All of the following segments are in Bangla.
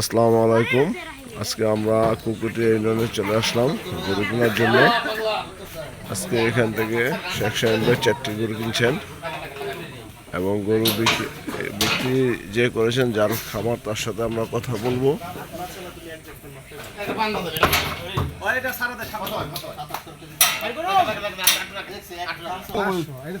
আসসালামু আলাইকুম। আজকে আমরা কুকুটি ইউনিয়নে চলে আসলাম গরু কেনার জন্য। আজকে এখান থেকে শেখ সাহেব ভাই চারটি গরু কিনছেন এবং গরু বিক্রি বিক্রি যে করেছেন, যার খামার, তার সাথে আমরা কথা বলব। এটা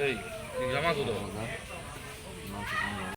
এই জামা কত